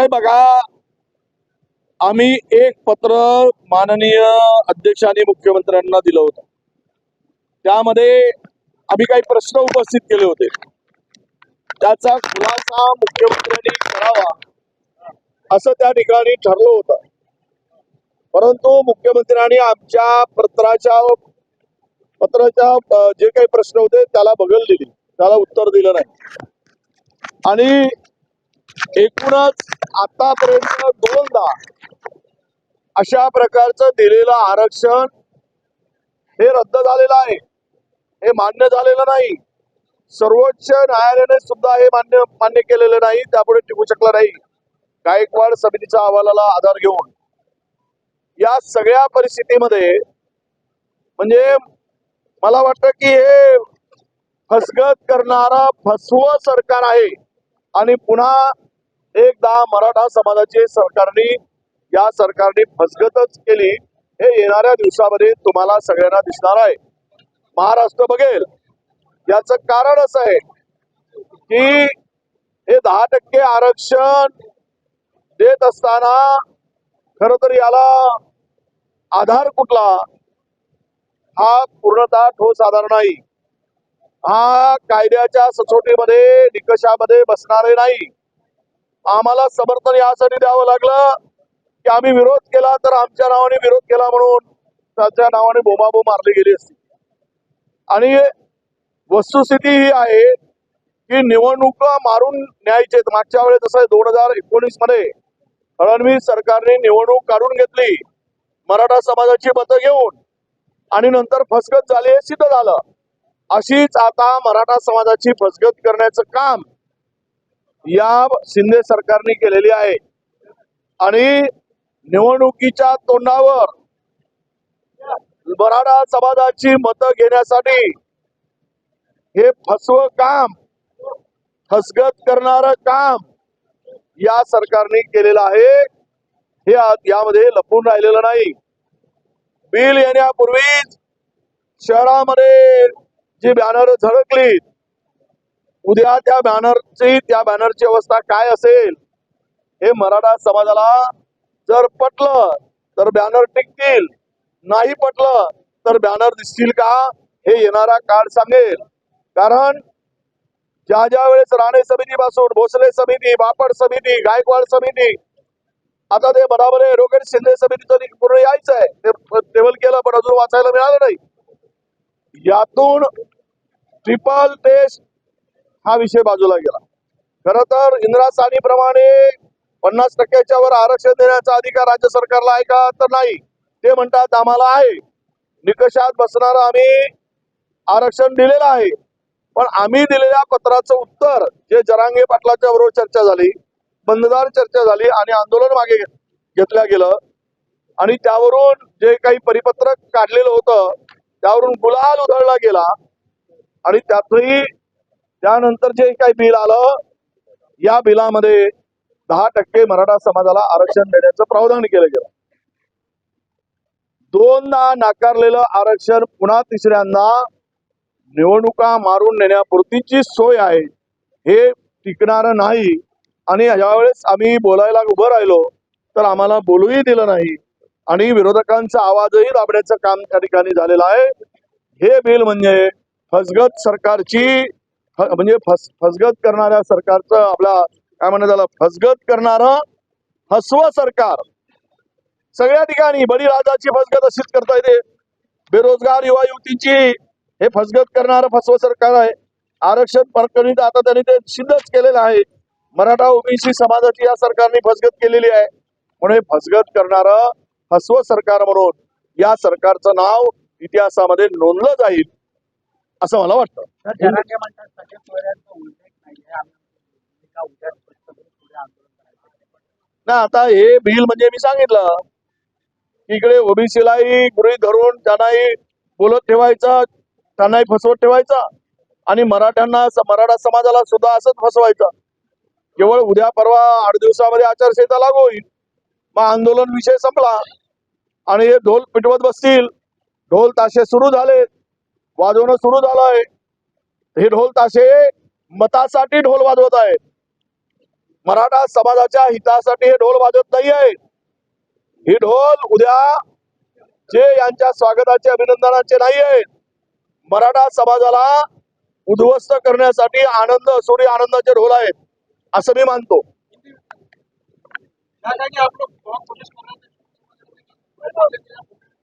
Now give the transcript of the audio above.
नाही बघा. आम्ही एक पत्र माननीय अध्यक्षांनी मुख्यमंत्र्यांना दिलं होतं. त्यामध्ये आम्ही काही प्रश्न उपस्थित केले होते. त्याचा खुलासा मुख्यमंत्र्यांनी करावा असं त्या ठिकाणी ठरलं होतं. परंतु मुख्यमंत्र्यांनी आमच्या पत्राच्या पत्राच्या जे काही प्रश्न होते त्याला बगल दिली. त्याला उत्तर दिलं नाही. आणि एकूणच आतापर्यंत दोनदा अशा प्रकारचं दिलेलं आरक्षण हे रद्द झालेलं आहे. हे मान्य झालेलं नाही. सर्वोच्च न्यायालयाने सुद्धा हे मान्य मान्य केलेलं नाही त्यापुढे टिकू शकलं नाही. गायकवाड समितीच्या अहवालाला आधार घेऊन. या सगळ्या परिस्थितीमध्ये म्हणजे मला वाटतं की हे फसगत करणारा फसव सरकार आहे. आणि पुन्हा एकदा मराठा समाजाचे सरकारने या सरकारने फसगतच केली. हे येणाऱ्या दिवसामध्ये तुम्हाला सगळ्यांना दिसणार आहे. महाराष्ट्र बघेल. याचं कारण असं आहे की हे दहा टक्के आरक्षण देत असताना खर तर याला आधार कुठला? हा पूर्णतः ठोस आधार नाही. हा कायद्याच्या सचोटीमध्ये निकषामध्ये बसणारे नाही. आम्हाला समर्थन यासाठी द्यावं लागलं. की आम्ही विरोध केला तर आमच्या नावाने विरोध केला म्हणून त्याच्या नावाने बोमाबो मारली गेली असती. आणि वस्तुस्थिती ही आहे की निवडणुका मारून न्यायचे मागच्या वेळेस जसं दोन हजार एकोणीसमध्ये फडणवीस सरकारने निवडणूक काढून घेतली मराठा समाजाची मतं घेऊन आणि नंतर फसगत झाली हे सिद्ध झालं. अशीच आता मराठा समाजाची फसगत करण्याचं काम या शिंदे सरकारने केलेली आहे. आणि निवडणुकीच्या तोंडावर मराठा समाजाची मतं घेण्यासाठी हे फसव काम फसगत करणार काम या सरकारने केलेलं आहे. हे यामध्ये लपून राहिलेलं नाही. बिल येण्यापूर्वीच शहरामध्ये जी बॅनर झळकली उद्या त्या बॅनरची त्या बॅनरची अवस्था काय असेल हे मराठा समाजाला जर पटलं तर बॅनर टिकतील. नाही पटलं तर बॅनर दिसतील का? हे येणारा काळ सांगेल. कारण ज्या ज्या वेळेस राणे समितीपासून भोसले समिती बापड समिती गायकवाड समिती आता ते बराबर एरोगेट शिंदे समितीचं पूर्ण यायचं आहे ते टेबल केलं पण अजून वाचायला मिळालं नाही. यातून ट्रिपल टेस्ट हा विषय बाजूला गेला. खर तर इंदिरा सानीप्रमाणे पन्नास टक्क्याच्या वर आरक्षण देण्याचा अधिकार राज्य सरकारला आहे का? तर नाही. ते म्हणतात आम्हाला आहे. निकषात बसणार आम्ही. आरक्षण दिलेलं आहे. पण आम्ही दिलेल्या पत्राचं उत्तर जे जरांगे पाटलाच्या बरोबर चर्चा झाली बंददार चर्चा झाली आणि आंदोलन मागे घेत- घेतलं गेलं. आणि त्यावरून जे काही परिपत्रक काढलेलं होतं त्यावरून गुलाल उधळला गेला. आणि त्यातही त्यानंतर जे काही बिल आलं या बिलामध्ये दहा टक्के मराठा समाजाला आरक्षण देण्याचं प्रावधान केलं गेलं. दोनदा नाकारलेलं आरक्षण पुन्हा तिसऱ्यांदा निवडणुका मारून नेण्यापुरतीची सोय आहे हे टिकणार नाही. आणि यावेळेस आम्ही बोलायला उभं राहिलो तर आम्हाला बोलूही दिलं नाही. आणि विरोधकांचा आवाजही दाबण्याचं काम त्या ठिकाणी झालेलं आहे. हे बिल म्हणजे फसगत सरकारची म्हणजे फस फसगत करणाऱ्या सरकारचं आपला काय म्हणतात त्याला फसगत करणार हसव सरकार. सगळ्या ठिकाणी बळीराजाची फसगत अशीच करता येते. बेरोजगार युवा युवतींची हे फसगत करणार फसव सरकार आहे. आरक्षण प्रकरणी आता त्यांनी ते सिद्धच केलेलं आहे. मराठा ओबीसी समाजाची या सरकारने फसगत केलेली आहे. म्हणून हे फसगत करणार हसव सरकार म्हणून या सरकारचं नाव इतिहासामध्ये नोंदलं जाईल. असं मला वाटतं. करायचं. ना आता हे बिल म्हणजे मी सांगितलं. की इकडे ओबीसीलाही गृहीत धरून त्यांनाही बोलत ठेवायचं त्यांनाही फसवत ठेवायचं आणि मराठ्यांना मराठा समाजाला सुद्धा असंच फसवायचं. केवळ उद्या परवा आठ दिवसामध्ये आचारसंहिता लागू होईल. मग आंदोलन विषय संपला आणि हे ढोल पिटवत बसतील. ढोल ताशे सुरू झाले वाजवणं सुरू झालंय. हे ढोल ताशे मतासाठी ढोल वाजवत आहे मराठा समाजाच्या हितासाठी हे ढोल वाजवत नाही आहे हे ढोल उद्या जे यांच्या स्वागताचे अभिनंदनाचे नाही आहेत मराठा समाजाला उद्ध्वस्त करण्यासाठी आनंद सूर्य आनंदाचे ढोल आहेत असं मी मानतो.